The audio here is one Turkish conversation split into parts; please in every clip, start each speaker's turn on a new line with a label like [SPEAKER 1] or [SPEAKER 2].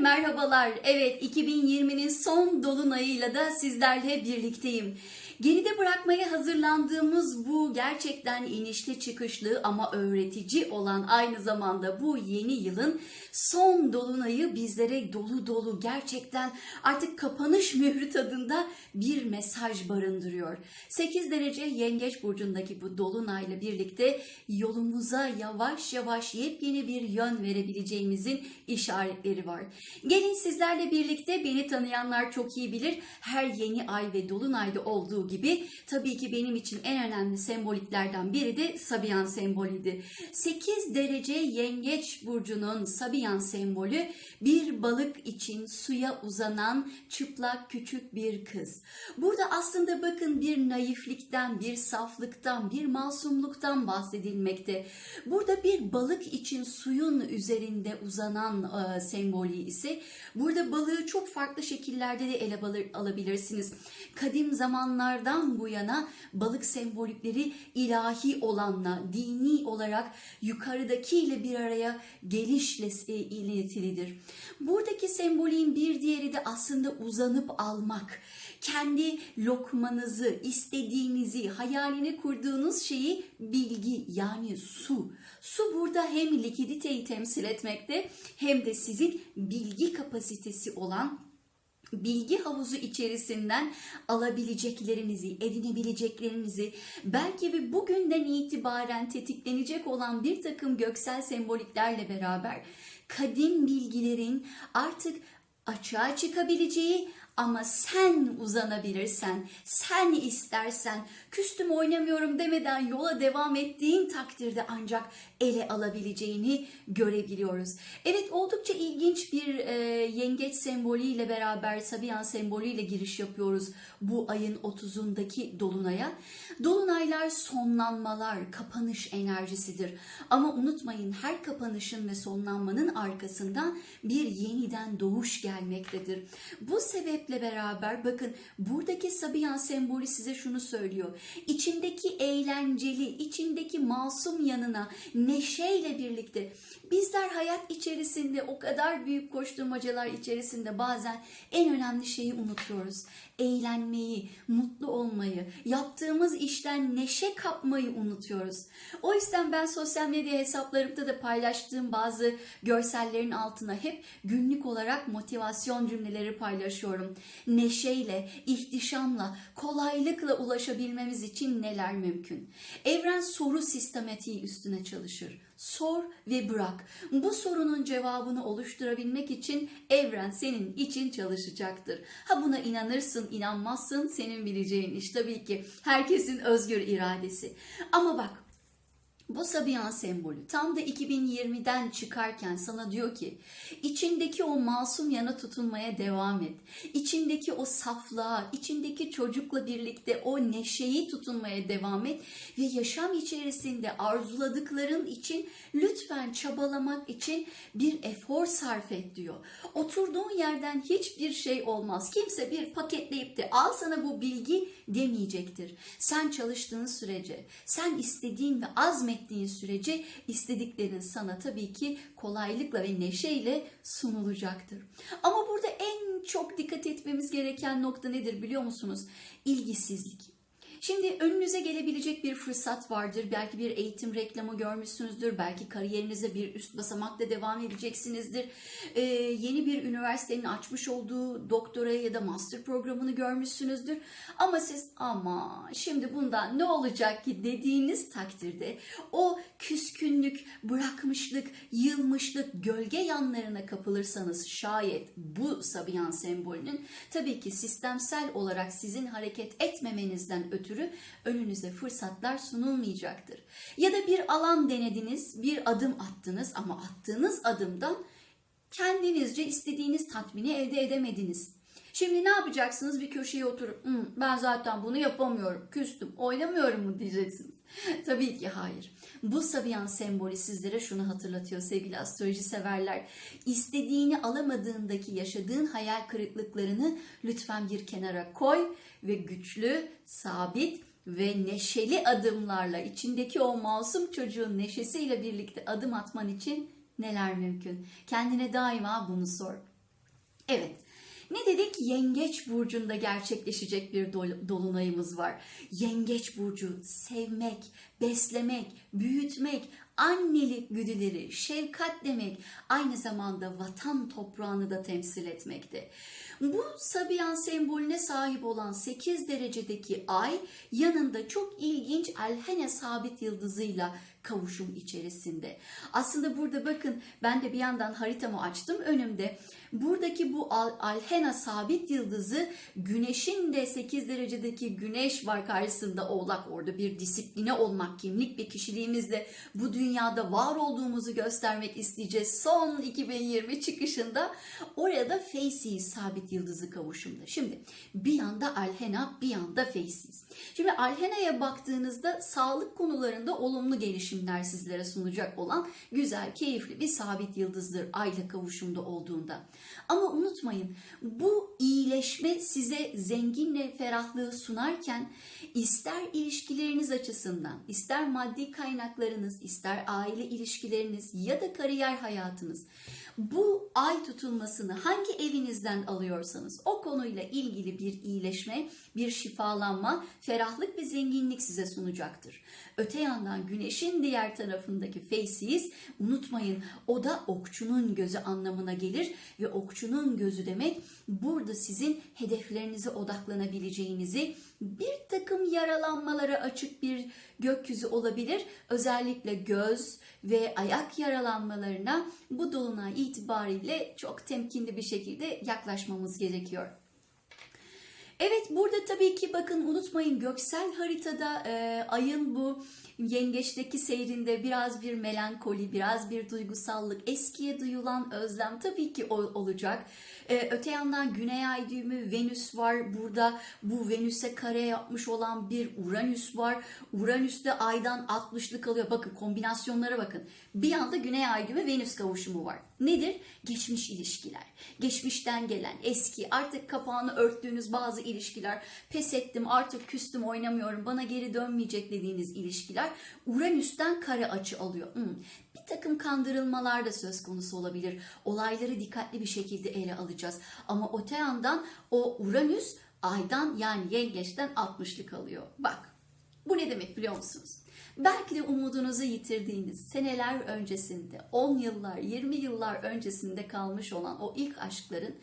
[SPEAKER 1] merhabalar. Evet 2020'nin son dolunayıyla da sizlerle birlikteyim. Geride bırakmaya hazırlandığımız bu gerçekten inişli çıkışlı ama öğretici olan aynı zamanda bu yeni yılın son dolunayı bizlere dolu dolu gerçekten artık kapanış mührü tadında bir mesaj barındırıyor. 8 derece yengeç burcundaki bu dolunayla birlikte yolumuza yavaş yavaş yepyeni bir yön verebileceğimizin işaretleri var. Gelin sizlerle birlikte beni tanıyanlar çok iyi bilir. Her yeni ay ve dolunayda olduğu gibi tabii ki benim için en önemli semboliklerden biri de Sabiyan sembolüydü. 8 derece yengeç burcunun Sabiyan sembolü bir balık için suya uzanan çıplak küçük bir kız. Burada aslında bakın bir naiflikten, bir saflıktan, bir masumluktan bahsedilmekte. Burada bir balık için suyun üzerinde uzanan e, sembolü ise burada balığı çok farklı şekillerde de ele alabilirsiniz. Kadim zamanlardan bu yana balık sembolikleri ilahi olanla, dini olarak yukarıdakiyle bir araya gelişle e, ilintilidir. Buradaki sembolün bir diğeri de aslında uzanıp almak. Kendi lokmanızı, istediğinizi, hayalini kurduğunuz şeyi bilgi yani su. Su burada hem likiditeyi temsil etmekte hem de sizin bilgi kapasitesi olan bilgi havuzu içerisinden alabileceklerinizi, edinebileceklerinizi, belki ve bugünden itibaren tetiklenecek olan bir takım göksel semboliklerle beraber kadim bilgilerin artık açığa çıkabileceği ama sen uzanabilirsen, sen istersen, küstüm oynamıyorum demeden yola devam ettiğin takdirde ancak ele alabileceğini görebiliyoruz. Evet oldukça ilginç bir e, yengeç sembolüyle beraber Sabiyan sembolüyle giriş yapıyoruz bu ayın 30'undaki dolunaya. Dolunaylar sonlanmalar, kapanış enerjisidir. Ama unutmayın her kapanışın ve sonlanmanın arkasından bir yeniden doğuş gelmektedir. Bu sebeple beraber bakın buradaki Sabiyan sembolü size şunu söylüyor. İçindeki eğlenceli, içindeki masum yanına neşeyle birlikte bizler hayat içerisinde o kadar büyük koşturmacalar içerisinde bazen en önemli şeyi unutuyoruz. Eğlenmeyi, mutlu olmayı, yaptığımız işten neşe kapmayı unutuyoruz. O yüzden ben sosyal medya hesaplarımda da paylaştığım bazı görsellerin altına hep günlük olarak motivasyon cümleleri paylaşıyorum. Neşeyle, ihtişamla, kolaylıkla ulaşabilmemiz için neler mümkün? Evren soru sistematiği üstüne çalışır. Sor ve bırak. Bu sorunun cevabını oluşturabilmek için evren senin için çalışacaktır. Ha buna inanırsın, inanmazsın senin bileceğin iş tabii ki. Herkesin özgür iradesi. Ama bak bu Sabiyan sembolü tam da 2020'den çıkarken sana diyor ki içindeki o masum yana tutunmaya devam et. İçindeki o saflığa, içindeki çocukla birlikte o neşeyi tutunmaya devam et ve yaşam içerisinde arzuladıkların için lütfen çabalamak için bir efor sarf et diyor. Oturduğun yerden hiçbir şey olmaz. Kimse bir paketleyip de al sana bu bilgi demeyecektir. Sen çalıştığın sürece, sen istediğin ve azmettiğin sürece istediklerin sana tabii ki kolaylıkla ve neşeyle sunulacaktır. Ama burada en çok dikkat etmemiz gereken nokta nedir biliyor musunuz? İlgisizlik. Şimdi önünüze gelebilecek bir fırsat vardır. Belki bir eğitim reklamı görmüşsünüzdür. Belki kariyerinize bir üst basamakla devam edeceksinizdir. Ee, yeni bir üniversitenin açmış olduğu doktora ya da master programını görmüşsünüzdür. Ama siz ama şimdi bundan ne olacak ki dediğiniz takdirde o küskünlük, bırakmışlık, yılmışlık, gölge yanlarına kapılırsanız şayet bu Sabiyan sembolünün tabii ki sistemsel olarak sizin hareket etmemenizden ötürü önünüze fırsatlar sunulmayacaktır. Ya da bir alan denediniz, bir adım attınız ama attığınız adımdan kendinizce istediğiniz tatmini elde edemediniz. Şimdi ne yapacaksınız? Bir köşeye oturup "Hmm, ben zaten bunu yapamıyorum, küstüm, oynamıyorum mu diyeceksiniz. Tabii ki hayır. Bu Sabiyan sembolü sizlere şunu hatırlatıyor sevgili astroloji severler. İstediğini alamadığındaki yaşadığın hayal kırıklıklarını lütfen bir kenara koy ve güçlü, sabit ve neşeli adımlarla içindeki o masum çocuğun neşesiyle birlikte adım atman için neler mümkün? Kendine daima bunu sor. Evet. Ne dedik? Yengeç burcunda gerçekleşecek bir dol- dolunayımız var. Yengeç burcu sevmek, beslemek, büyütmek, annelik güdüleri, şefkat demek, aynı zamanda vatan toprağını da temsil etmekte. Bu Sabiyan sembolüne sahip olan 8 derecedeki ay yanında çok ilginç Alhene sabit yıldızıyla kavuşum içerisinde. Aslında burada bakın ben de bir yandan haritamı açtım önümde. Buradaki bu Al- Alhena sabit yıldızı güneşin de 8 derecedeki güneş var karşısında oğlak orada bir disipline olmak kimlik ve kişiliğimizle bu dünyada var olduğumuzu göstermek isteyeceğiz. Son 2020 çıkışında orada Faces sabit yıldızı kavuşumda. Şimdi bir yanda Alhena bir yanda Faces. Şimdi Alhena'ya baktığınızda sağlık konularında olumlu gelişimler sizlere sunacak olan güzel, keyifli bir sabit yıldızdır ayla kavuşumda olduğunda. Ama unutmayın bu iyileşme size zenginle ferahlığı sunarken ister ilişkileriniz açısından, ister maddi kaynaklarınız, ister aile ilişkileriniz ya da kariyer hayatınız bu ay tutulmasını hangi evinizden alıyorsanız o konuyla ilgili bir iyileşme, bir şifalanma, ferahlık ve zenginlik size sunacaktır. Öte yandan güneşin diğer tarafındaki Faces unutmayın o da okçunun gözü anlamına gelir ve okçunun gözü demek burada sizin hedeflerinize odaklanabileceğinizi bir takım yaralanmalara açık bir gökyüzü olabilir. Özellikle göz ve ayak yaralanmalarına bu dolunay itibariyle çok temkinli bir şekilde yaklaşmamız gerekiyor. Evet burada tabii ki bakın unutmayın göksel haritada e, ayın bu yengeçteki seyrinde biraz bir melankoli, biraz bir duygusallık, eskiye duyulan özlem tabii ki ol- olacak. E, öte yandan güney ay düğümü Venüs var. Burada bu Venüs'e kare yapmış olan bir Uranüs var. Uranüs de aydan 60'lık alıyor. Bakın kombinasyonlara bakın. Bir yanda güney ay düğümü Venüs kavuşumu var. Nedir? Geçmiş ilişkiler. Geçmişten gelen eski artık kapağını örttüğünüz bazı ilişkiler. Pes ettim artık küstüm oynamıyorum bana geri dönmeyecek dediğiniz ilişkiler. Uranüs'ten kare açı alıyor. Hmm. Bir takım kandırılmalar da söz konusu olabilir. Olayları dikkatli bir şekilde ele alacağız. Ama öte yandan o Uranüs aydan yani yengeçten 60'lık alıyor. Bak bu ne demek biliyor musunuz? Belki de umudunuzu yitirdiğiniz seneler öncesinde, 10 yıllar, 20 yıllar öncesinde kalmış olan o ilk aşkların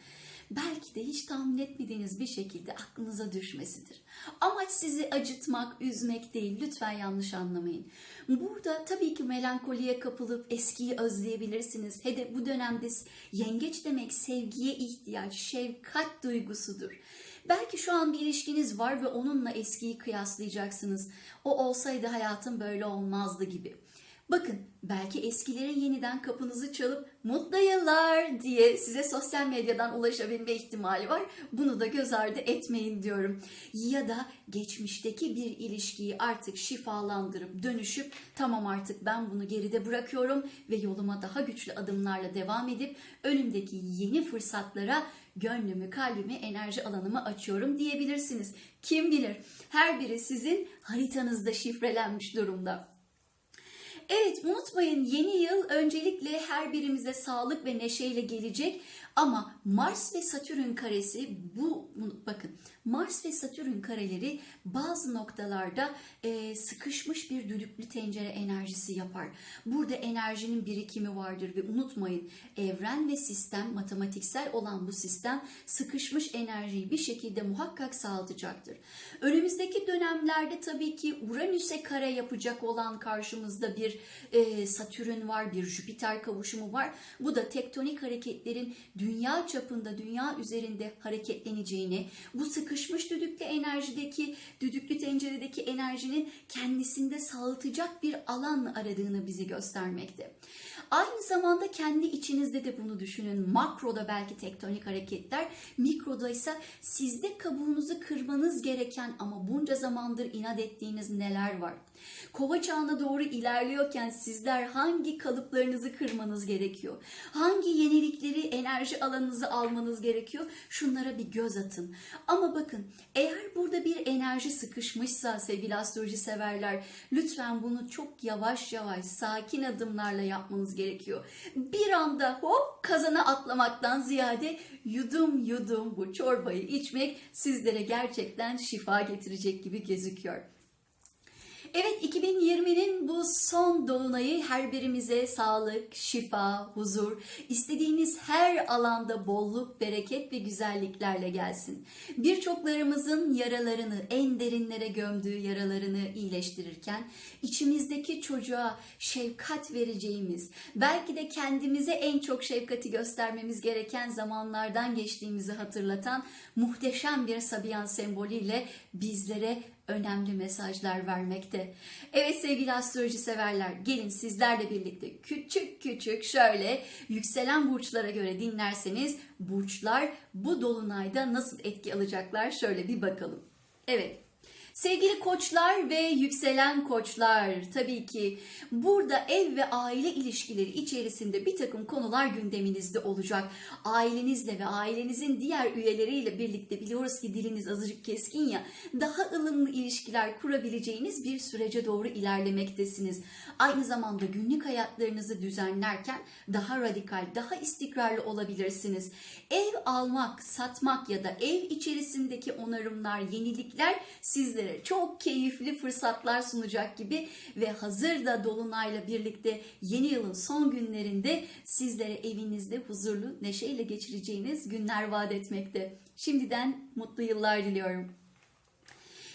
[SPEAKER 1] belki de hiç tahmin etmediğiniz bir şekilde aklınıza düşmesidir. Amaç sizi acıtmak, üzmek değil. Lütfen yanlış anlamayın. Burada tabii ki melankoliye kapılıp eskiyi özleyebilirsiniz. Hele bu dönemde yengeç demek sevgiye ihtiyaç, şefkat duygusudur. Belki şu an bir ilişkiniz var ve onunla eskiyi kıyaslayacaksınız. O olsaydı hayatım böyle olmazdı gibi. Bakın belki eskilerin yeniden kapınızı çalıp mutlu yıllar diye size sosyal medyadan ulaşabilme ihtimali var. Bunu da göz ardı etmeyin diyorum. Ya da geçmişteki bir ilişkiyi artık şifalandırıp dönüşüp tamam artık ben bunu geride bırakıyorum ve yoluma daha güçlü adımlarla devam edip önümdeki yeni fırsatlara gönlümü, kalbimi, enerji alanımı açıyorum diyebilirsiniz. Kim bilir her biri sizin haritanızda şifrelenmiş durumda. Evet unutmayın yeni yıl öncelikle her birimize sağlık ve neşeyle gelecek ama Mars ve Satürn karesi bu bakın Mars ve Satürn kareleri bazı noktalarda e, sıkışmış bir düdüklü tencere enerjisi yapar. Burada enerjinin birikimi vardır ve unutmayın evren ve sistem matematiksel olan bu sistem sıkışmış enerjiyi bir şekilde muhakkak sağlatacaktır. Önümüzdeki dönemlerde tabii ki Uranüs'e kare yapacak olan karşımızda bir e, Satürn var, bir Jüpiter kavuşumu var. Bu da tektonik hareketlerin dünya çapında, dünya üzerinde hareketleneceğini, bu sıkışmış düdüklü enerjideki, düdüklü tenceredeki enerjinin kendisinde sağlatacak bir alan aradığını bizi göstermekte. Aynı zamanda kendi içinizde de bunu düşünün. Makroda belki tektonik hareketler, mikroda ise sizde kabuğunuzu kırmanız gereken ama bunca zamandır inat ettiğiniz neler var? Kova çağına doğru ilerliyorken sizler hangi kalıplarınızı kırmanız gerekiyor? Hangi yenilikleri enerji alanınızı almanız gerekiyor? Şunlara bir göz atın. Ama bakın eğer bu burada bir enerji sıkışmışsa sevgili astroloji severler lütfen bunu çok yavaş yavaş sakin adımlarla yapmanız gerekiyor. Bir anda hop kazana atlamaktan ziyade yudum yudum bu çorbayı içmek sizlere gerçekten şifa getirecek gibi gözüküyor. Evet 2020'nin bu son dolunayı her birimize sağlık, şifa, huzur, istediğiniz her alanda bolluk, bereket ve güzelliklerle gelsin. Birçoklarımızın yaralarını, en derinlere gömdüğü yaralarını iyileştirirken içimizdeki çocuğa şefkat vereceğimiz, belki de kendimize en çok şefkati göstermemiz gereken zamanlardan geçtiğimizi hatırlatan muhteşem bir Sabiyan sembolüyle bizlere önemli mesajlar vermekte. Evet sevgili astroloji severler gelin sizlerle birlikte küçük küçük şöyle yükselen burçlara göre dinlerseniz burçlar bu dolunayda nasıl etki alacaklar şöyle bir bakalım. Evet Sevgili koçlar ve yükselen koçlar tabii ki burada ev ve aile ilişkileri içerisinde bir takım konular gündeminizde olacak. Ailenizle ve ailenizin diğer üyeleriyle birlikte biliyoruz ki diliniz azıcık keskin ya daha ılımlı ilişkiler kurabileceğiniz bir sürece doğru ilerlemektesiniz. Aynı zamanda günlük hayatlarınızı düzenlerken daha radikal, daha istikrarlı olabilirsiniz. Ev almak, satmak ya da ev içerisindeki onarımlar, yenilikler sizlere çok keyifli fırsatlar sunacak gibi ve hazır da Dolunay'la birlikte yeni yılın son günlerinde sizlere evinizde huzurlu, neşeyle geçireceğiniz günler vaat etmekte. Şimdiden mutlu yıllar diliyorum.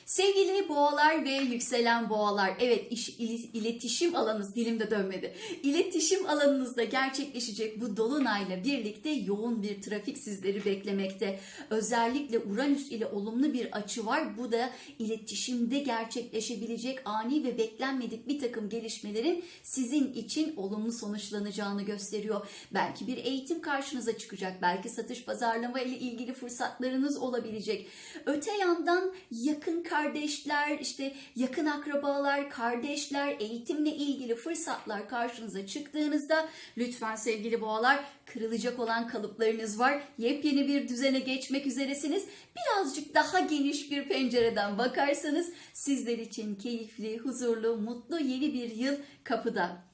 [SPEAKER 1] Sevgili boğalar ve yükselen boğalar, evet iş, il- iletişim alanınız dilimde dönmedi. İletişim alanınızda gerçekleşecek bu dolunayla birlikte yoğun bir trafik sizleri beklemekte. Özellikle Uranüs ile olumlu bir açı var. Bu da iletişimde gerçekleşebilecek ani ve beklenmedik bir takım gelişmelerin sizin için olumlu sonuçlanacağını gösteriyor. Belki bir eğitim karşınıza çıkacak, belki satış pazarlama ile ilgili fırsatlarınız olabilecek. Öte yandan yakın kardeşler, işte yakın akrabalar, kardeşler, eğitimle ilgili fırsatlar karşınıza çıktığınızda lütfen sevgili boğalar kırılacak olan kalıplarınız var. Yepyeni bir düzene geçmek üzeresiniz. Birazcık daha geniş bir pencereden bakarsanız sizler için keyifli, huzurlu, mutlu yeni bir yıl kapıda.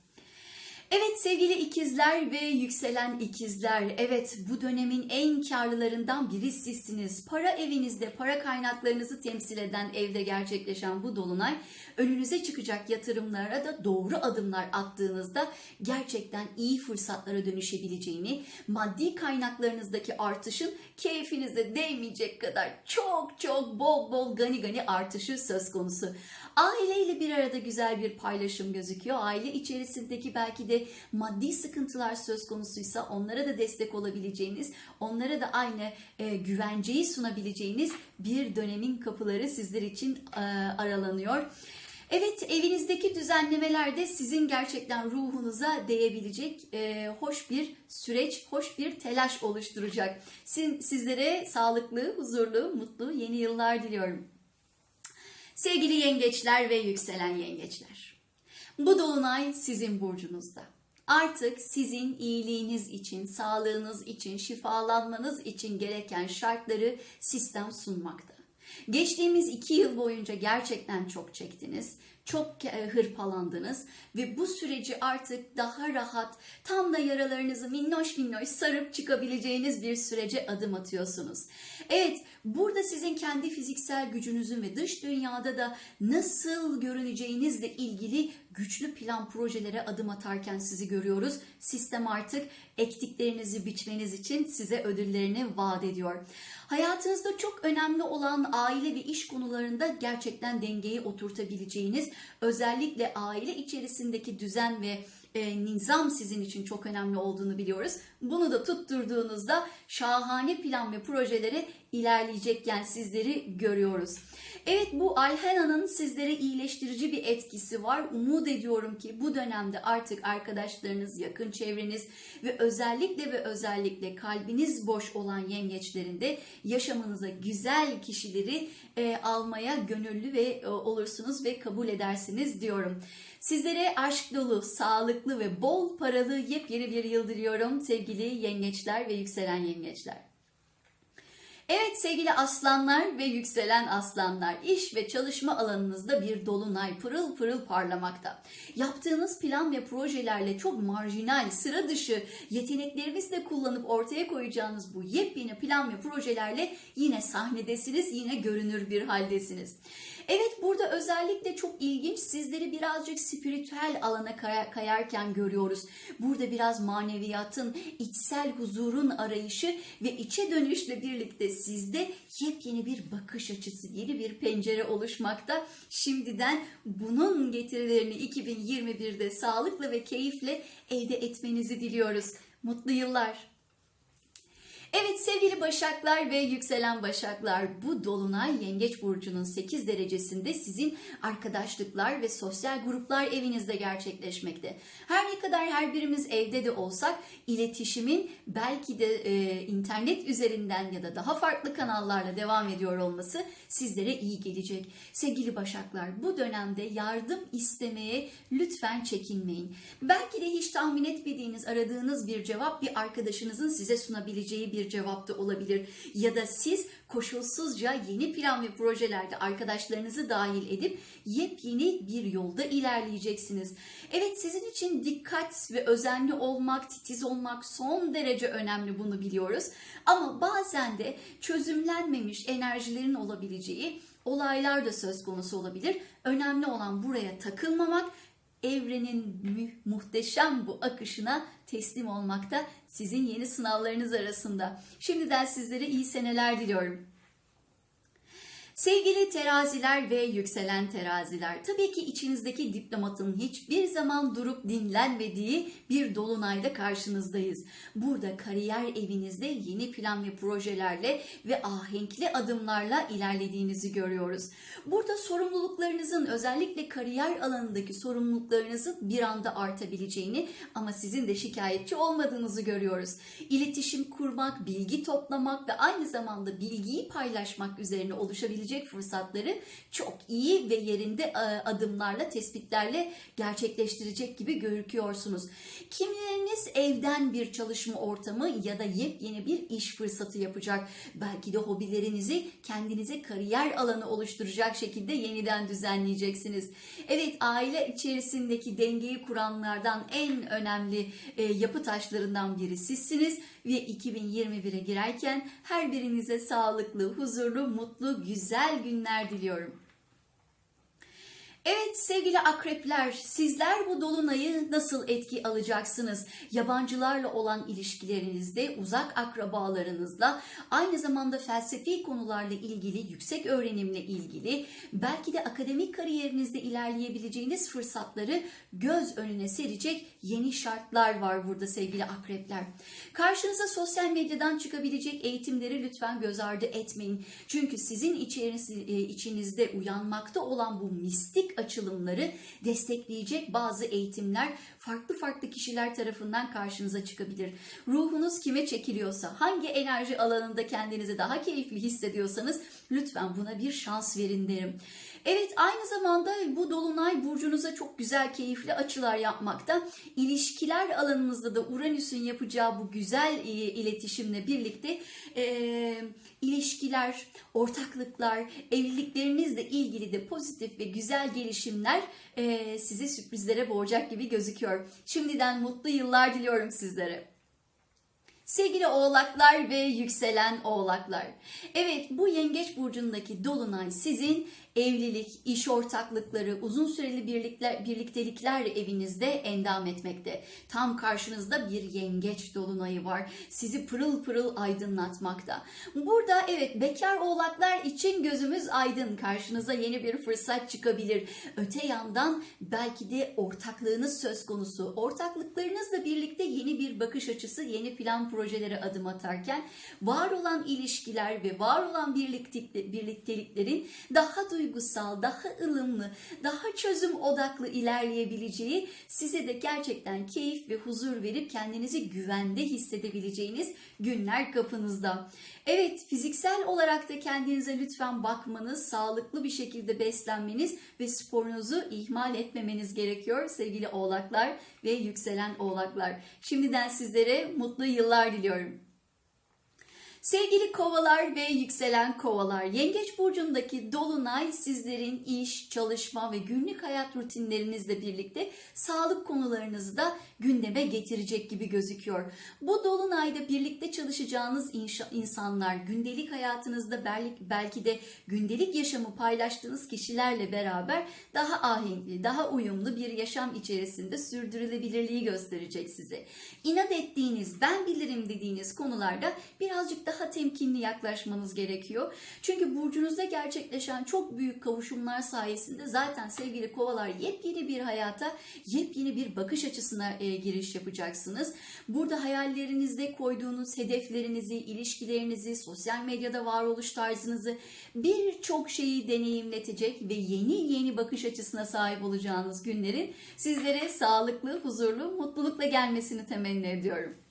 [SPEAKER 1] Evet sevgili ikizler ve yükselen ikizler, evet bu dönemin en karlılarından biri sizsiniz. Para evinizde, para kaynaklarınızı temsil eden evde gerçekleşen bu dolunay, önünüze çıkacak yatırımlara da doğru adımlar attığınızda gerçekten iyi fırsatlara dönüşebileceğini, maddi kaynaklarınızdaki artışın keyfinize değmeyecek kadar çok çok bol bol gani gani artışı söz konusu. Aileyle bir arada güzel bir paylaşım gözüküyor. Aile içerisindeki belki de maddi sıkıntılar söz konusuysa onlara da destek olabileceğiniz, onlara da aynı e, güvenceyi sunabileceğiniz bir dönemin kapıları sizler için e, aralanıyor. Evet evinizdeki düzenlemelerde sizin gerçekten ruhunuza değebilecek e, hoş bir süreç, hoş bir telaş oluşturacak. Siz, sizlere sağlıklı, huzurlu, mutlu yeni yıllar diliyorum. Sevgili yengeçler ve yükselen yengeçler. Bu dolunay sizin burcunuzda. Artık sizin iyiliğiniz için, sağlığınız için, şifalanmanız için gereken şartları sistem sunmakta. Geçtiğimiz iki yıl boyunca gerçekten çok çektiniz, çok e, hırpalandınız ve bu süreci artık daha rahat, tam da yaralarınızı minnoş minnoş sarıp çıkabileceğiniz bir sürece adım atıyorsunuz. Evet, burada sizin kendi fiziksel gücünüzün ve dış dünyada da nasıl görüneceğinizle ilgili güçlü plan projelere adım atarken sizi görüyoruz. Sistem artık ektiklerinizi biçmeniz için size ödüllerini vaat ediyor. Hayatınızda çok önemli olan aile ve iş konularında gerçekten dengeyi oturtabileceğiniz, özellikle aile içerisindeki düzen ve e, nizam sizin için çok önemli olduğunu biliyoruz. Bunu da tutturduğunuzda şahane plan ve projelere ilerleyecekken sizleri görüyoruz. Evet bu Alhena'nın sizlere iyileştirici bir etkisi var. Umut ediyorum ki bu dönemde artık arkadaşlarınız, yakın çevreniz ve özellikle ve özellikle kalbiniz boş olan yengeçlerinde yaşamınıza güzel kişileri e, almaya gönüllü ve e, olursunuz ve kabul edersiniz diyorum. Sizlere aşk dolu, sağlıklı ve bol paralı yepyeni bir yıl diliyorum sevgili yengeçler ve yükselen yengeçler. Evet sevgili aslanlar ve yükselen aslanlar, iş ve çalışma alanınızda bir dolunay pırıl pırıl parlamakta. Yaptığınız plan ve projelerle çok marjinal, sıra dışı yeteneklerinizi kullanıp ortaya koyacağınız bu yepyeni plan ve projelerle yine sahnedesiniz, yine görünür bir haldesiniz. Evet burada özellikle çok ilginç sizleri birazcık spiritüel alana kaya- kayarken görüyoruz. Burada biraz maneviyatın, içsel huzurun arayışı ve içe dönüşle birlikte sizde yepyeni bir bakış açısı, yeni bir pencere oluşmakta. Şimdiden bunun getirilerini 2021'de sağlıklı ve keyifle elde etmenizi diliyoruz. Mutlu yıllar. Evet sevgili Başaklar ve yükselen Başaklar bu dolunay Yengeç burcunun 8 derecesinde sizin arkadaşlıklar ve sosyal gruplar evinizde gerçekleşmekte. Her ne kadar her birimiz evde de olsak iletişimin belki de e, internet üzerinden ya da daha farklı kanallarla devam ediyor olması sizlere iyi gelecek. Sevgili Başaklar bu dönemde yardım istemeye lütfen çekinmeyin. Belki de hiç tahmin etmediğiniz aradığınız bir cevap bir arkadaşınızın size sunabileceği bir cevap da olabilir. Ya da siz koşulsuzca yeni plan ve projelerde arkadaşlarınızı dahil edip yepyeni bir yolda ilerleyeceksiniz. Evet sizin için dikkat ve özenli olmak, titiz olmak son derece önemli bunu biliyoruz. Ama bazen de çözümlenmemiş enerjilerin olabileceği olaylar da söz konusu olabilir. Önemli olan buraya takılmamak evrenin muhteşem bu akışına teslim olmakta sizin yeni sınavlarınız arasında. Şimdiden sizlere iyi seneler diliyorum. Sevgili teraziler ve yükselen teraziler, tabii ki içinizdeki diplomatın hiçbir zaman durup dinlenmediği bir dolunayda karşınızdayız. Burada kariyer evinizde yeni plan ve projelerle ve ahenkli adımlarla ilerlediğinizi görüyoruz. Burada sorumluluklarınızın özellikle kariyer alanındaki sorumluluklarınızın bir anda artabileceğini ama sizin de şikayetçi olmadığınızı görüyoruz. İletişim kurmak, bilgi toplamak ve aynı zamanda bilgiyi paylaşmak üzerine oluşabilecek fırsatları çok iyi ve yerinde e, adımlarla, tespitlerle gerçekleştirecek gibi görüküyorsunuz. Kimileriniz evden bir çalışma ortamı ya da yepyeni bir iş fırsatı yapacak. Belki de hobilerinizi kendinize kariyer alanı oluşturacak şekilde yeniden düzenleyeceksiniz. Evet aile içerisindeki dengeyi kuranlardan en önemli e, yapı taşlarından biri sizsiniz ve 2021'e girerken her birinize sağlıklı, huzurlu, mutlu, güzel günler diliyorum. Evet sevgili akrepler, sizler bu dolunayı nasıl etki alacaksınız? Yabancılarla olan ilişkilerinizde, uzak akrabalarınızla, aynı zamanda felsefi konularla ilgili, yüksek öğrenimle ilgili, belki de akademik kariyerinizde ilerleyebileceğiniz fırsatları göz önüne serecek yeni şartlar var burada sevgili akrepler. Karşınıza sosyal medyadan çıkabilecek eğitimleri lütfen göz ardı etmeyin. Çünkü sizin e, içinizde uyanmakta olan bu mistik açılımları destekleyecek bazı eğitimler farklı farklı kişiler tarafından karşınıza çıkabilir. Ruhunuz kime çekiliyorsa, hangi enerji alanında kendinizi daha keyifli hissediyorsanız lütfen buna bir şans verin derim. Evet aynı zamanda bu dolunay burcunuza çok güzel keyifli açılar yapmakta. İlişkiler alanınızda da Uranüs'ün yapacağı bu güzel e, iletişimle birlikte e, ilişkiler, ortaklıklar, evliliklerinizle ilgili de pozitif ve güzel gelişimler e, sizi sürprizlere boğacak gibi gözüküyor. Şimdiden mutlu yıllar diliyorum sizlere. Sevgili oğlaklar ve yükselen oğlaklar. Evet bu yengeç burcundaki dolunay sizin evlilik, iş ortaklıkları, uzun süreli birlikler, birliktelikler evinizde endam etmekte. Tam karşınızda bir yengeç dolunayı var. Sizi pırıl pırıl aydınlatmakta. Burada evet bekar oğlaklar için gözümüz aydın. Karşınıza yeni bir fırsat çıkabilir. Öte yandan belki de ortaklığınız söz konusu. Ortaklıklarınızla birlikte yeni bir bakış açısı, yeni plan projelere adım atarken var olan ilişkiler ve var olan birlikte- birlikteliklerin daha duygusal, daha ılımlı, daha çözüm odaklı ilerleyebileceği, size de gerçekten keyif ve huzur verip kendinizi güvende hissedebileceğiniz günler kapınızda. Evet, fiziksel olarak da kendinize lütfen bakmanız, sağlıklı bir şekilde beslenmeniz ve sporunuzu ihmal etmemeniz gerekiyor sevgili oğlaklar ve yükselen oğlaklar. Şimdiden sizlere mutlu yıllar diliyorum. Sevgili kovalar ve yükselen kovalar, yengeç burcundaki dolunay sizlerin iş, çalışma ve günlük hayat rutinlerinizle birlikte sağlık konularınızı da gündeme getirecek gibi gözüküyor. Bu dolunayda birlikte çalışacağınız insanlar, gündelik hayatınızda belki de gündelik yaşamı paylaştığınız kişilerle beraber daha ahenkli, daha uyumlu bir yaşam içerisinde sürdürülebilirliği gösterecek size. İnat ettiğiniz, ben bilirim dediğiniz konularda birazcık daha temkinli yaklaşmanız gerekiyor. Çünkü burcunuzda gerçekleşen çok büyük kavuşumlar sayesinde zaten sevgili kovalar yepyeni bir hayata, yepyeni bir bakış açısına e, giriş yapacaksınız. Burada hayallerinizde koyduğunuz hedeflerinizi, ilişkilerinizi, sosyal medyada varoluş tarzınızı birçok şeyi deneyimletecek ve yeni yeni bakış açısına sahip olacağınız günlerin sizlere sağlıklı, huzurlu, mutlulukla gelmesini temenni ediyorum.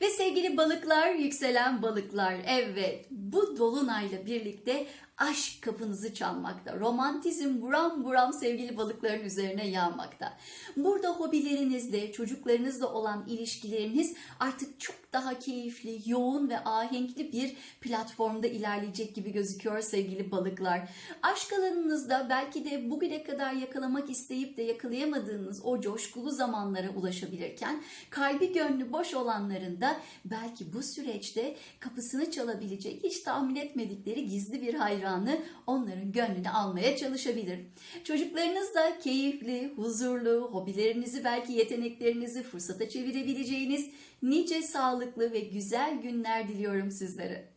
[SPEAKER 1] Ve sevgili balıklar, yükselen balıklar, evet bu dolunayla birlikte aşk kapınızı çalmakta. Romantizm buram buram sevgili balıkların üzerine yağmakta. Burada hobilerinizle, çocuklarınızla olan ilişkileriniz artık çok daha keyifli, yoğun ve ahenkli bir platformda ilerleyecek gibi gözüküyor sevgili balıklar. Aşk alanınızda belki de bugüne kadar yakalamak isteyip de yakalayamadığınız o coşkulu zamanlara ulaşabilirken kalbi gönlü boş olanların da belki bu süreçte kapısını çalabilecek hiç tahmin etmedikleri gizli bir hayranı onların gönlünü almaya çalışabilir. Çocuklarınız da keyifli, huzurlu, hobilerinizi belki yeteneklerinizi fırsata çevirebileceğiniz nice sağlıklı ve güzel günler diliyorum sizlere.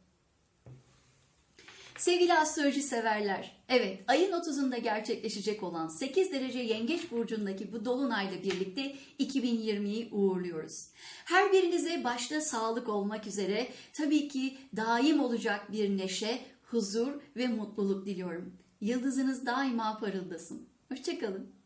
[SPEAKER 1] Sevgili astroloji severler, evet ayın 30'unda gerçekleşecek olan 8 derece yengeç burcundaki bu dolunayla birlikte 2020'yi uğurluyoruz. Her birinize başta sağlık olmak üzere tabii ki daim olacak bir neşe, huzur ve mutluluk diliyorum. Yıldızınız daima parıldasın. Hoşçakalın.